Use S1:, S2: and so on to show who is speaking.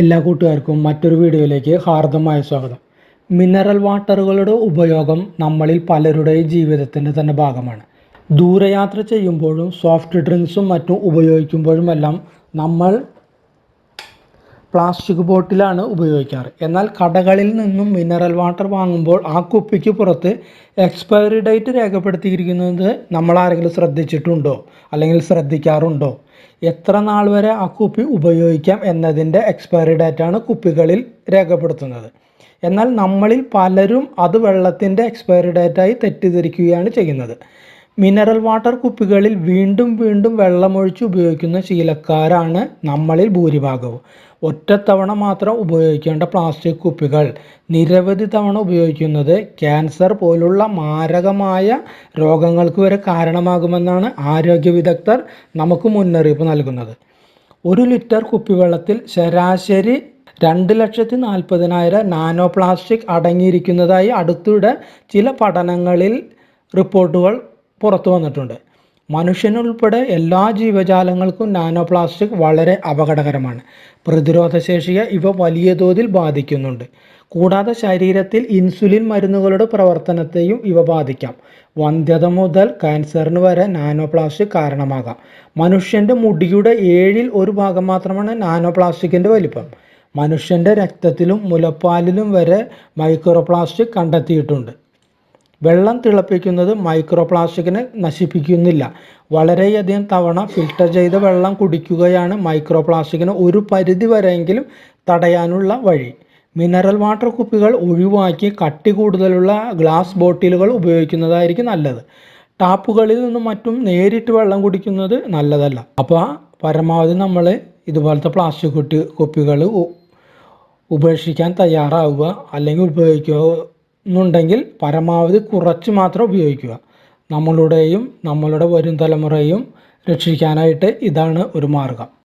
S1: എല്ലാ കൂട്ടുകാർക്കും മറ്റൊരു വീഡിയോയിലേക്ക് ഹാർദമായ സ്വാഗതം. മിനറൽ വാട്ടറുകളുടെ ഉപയോഗം നമ്മളിൽ പലരുടെയും ജീവിതത്തിന്റെ തന്നെ ഭാഗമാണ്. ദൂരയാത്ര ചെയ്യുമ്പോഴും സോഫ്റ്റ് ഡ്രിങ്ക്സും മറ്റും ഉപയോഗിക്കുമ്പോഴുമെല്ലാം നമ്മൾ പ്ലാസ്റ്റിക് ബോട്ടിലാണ് ഉപയോഗിക്കാറ്. എന്നാൽ കടകളിൽ നിന്നും മിനറൽ വാട്ടർ വാങ്ങുമ്പോൾ ആ കുപ്പിക്ക് പുറത്ത് എക്സ്പയറി ഡേറ്റ് രേഖപ്പെടുത്തിയിരിക്കുന്നത് നമ്മൾ ആരെങ്കിലും ശ്രദ്ധിച്ചിട്ടുണ്ടോ? അല്ലെങ്കിൽ ശ്രദ്ധിക്കാറുണ്ടോ? എത്ര നാൾ വരെ ആ കുപ്പി ഉപയോഗിക്കാം എന്നതിന്റെ എക്സ്പയറി ഡേറ്റാണ് കുപ്പികളിൽ രേഖപ്പെടുത്തുന്നത്. എന്നാൽ നമ്മളിൽ പലരും അത് വെള്ളത്തിന്റെ എക്സ്പയറി ഡേറ്റായി തെറ്റിദ്ധരിക്കുകയാണ് ചെയ്യുന്നത്. മിനറൽ വാട്ടർ കുപ്പികളിൽ വീണ്ടും വീണ്ടും വെള്ളമൊഴിച്ച് ഉപയോഗിക്കുന്ന ശീലക്കാരാണ് നമ്മളിൽ ഭൂരിഭാഗവും. ഒറ്റത്തവണ മാത്രം ഉപയോഗിക്കേണ്ട പ്ലാസ്റ്റിക് കുപ്പികൾ. നിരവധി തവണ ഉപയോഗിക്കുന്നത് ക്യാൻസർ പോലുള്ള മാരകമായ രോഗങ്ങൾക്ക് വരെ കാരണമാകുമെന്നാണ് ആരോഗ്യ വിദഗ്ധർ നമുക്ക് മുന്നറിയിപ്പ് നൽകുന്നത്. ഒരു ലിറ്റർ കുപ്പിവെള്ളത്തിൽ ശരാശരി രണ്ട് ലക്ഷത്തി നാൽപ്പതിനായിരം നാനോ പ്ലാസ്റ്റിക് അടങ്ങിയിരിക്കുന്നതായി അടുത്തിടെ ചില പഠനങ്ങളിൽ റിപ്പോർട്ടുകൾ പുറത്തു വന്നിട്ടുണ്ട്. മനുഷ്യനുൾപ്പെടെ എല്ലാ ജീവജാലങ്ങൾക്കും നാനോ പ്ലാസ്റ്റിക് വളരെ അപകടകരമാണ്. പ്രതിരോധശേഷിയെ ഇവ വലിയ തോതിൽ ബാധിക്കുന്നുണ്ട്. കൂടാതെ ശരീരത്തിൽ ഇൻസുലിൻ മരുന്നുകളുടെ പ്രവർത്തനത്തെയും ഇവ ബാധിക്കാം. വന്ധ്യത മുതൽ ക്യാൻസറിന് വരെ നാനോ പ്ലാസ്റ്റിക് കാരണമാകാം. മനുഷ്യന്റെ മുടിയുടെ ഏഴിൽ ഒരു ഭാഗം മാത്രമാണ് നാനോ പ്ലാസ്റ്റിക്കിന്റെ വലിപ്പം. മനുഷ്യന്റെ രക്തത്തിലും മുലപ്പാലിലും വരെ മൈക്രോ പ്ലാസ്റ്റിക് കണ്ടെത്തിയിട്ടുണ്ട്. വെള്ളം തിളപ്പിക്കുന്നത് മൈക്രോ പ്ലാസ്റ്റിക്കിനെ നശിപ്പിക്കുന്നില്ല. വളരെയധികം തവണ ഫിൽട്ടർ ചെയ്ത വെള്ളം കുടിക്കുകയാണ് മൈക്രോ പ്ലാസ്റ്റിക്കിനെ ഒരു പരിധി വരെയെങ്കിലും തടയാനുള്ള വഴി. മിനറൽ വാട്ടർ കുപ്പികൾ ഒഴിവാക്കി കട്ടി കൂടുതലുള്ള ഗ്ലാസ് ബോട്ടിലുകൾ ഉപയോഗിക്കുന്നതായിരിക്കും നല്ലത്. ടാപ്പുകളിൽ നിന്നും മറ്റും നേരിട്ട് വെള്ളം കുടിക്കുന്നത് നല്ലതല്ല. അപ്പോൾ പരമാവധി നമ്മൾ ഇതുപോലത്തെ പ്ലാസ്റ്റിക് കുട്ടി കുപ്പികൾ ഉപേക്ഷിക്കാൻ തയ്യാറാവുക അല്ലെങ്കിൽ ഉപയോഗിക്കുക എന്നുണ്ടെങ്കിൽ പരമാവധി കുറച്ച് മാത്രം ഉപയോഗിക്കുക. നമ്മളുടെയും നമ്മളുടെ വരും തലമുറയും രക്ഷിക്കാനായിട്ട് ഇതാണ് ഒരു മാർഗം.